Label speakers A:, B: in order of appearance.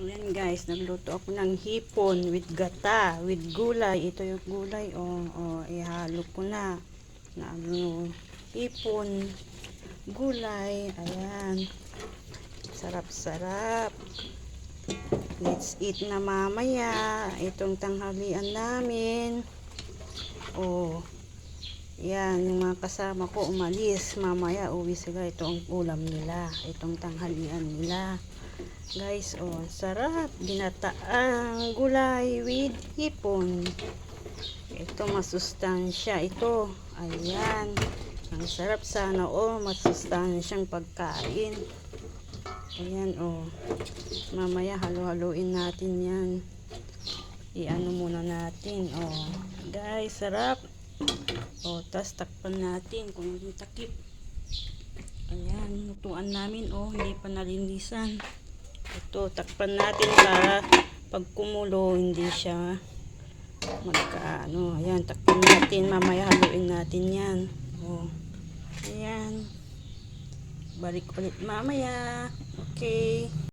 A: Ayan guys, nagluto ako ng hipon with gata, with gulay. Ito yung gulay, oh, oh ihalo ko na. Na ano, hipon, gulay, ayan. Sarap-sarap. Let's eat na mamaya. Itong tanghalian namin. Oh, yan, yung mga kasama ko umalis. Mamaya uwi sila. Ito ang ulam nila. Itong tanghalian nila. Guys, oh, sarap. Ginataang gulay with hipon. Ito, masustansya. Ito, ayan. Ang sarap sana, oh, masustansyang pagkain. Ayan, oh. Mamaya, halo-haloin natin yan. I-ano muna natin, oh. Guys, sarap. Oh, tas takpan natin kung hindi takip. Ayan, lutuan namin, oh, hindi pa nalinisan. Ito, takpan natin para pag kumulo, hindi siya magkaano. Ayan, takpan natin. Mamaya haluin natin yan. Oh. Ayan. Balik ulit mamaya. Okay.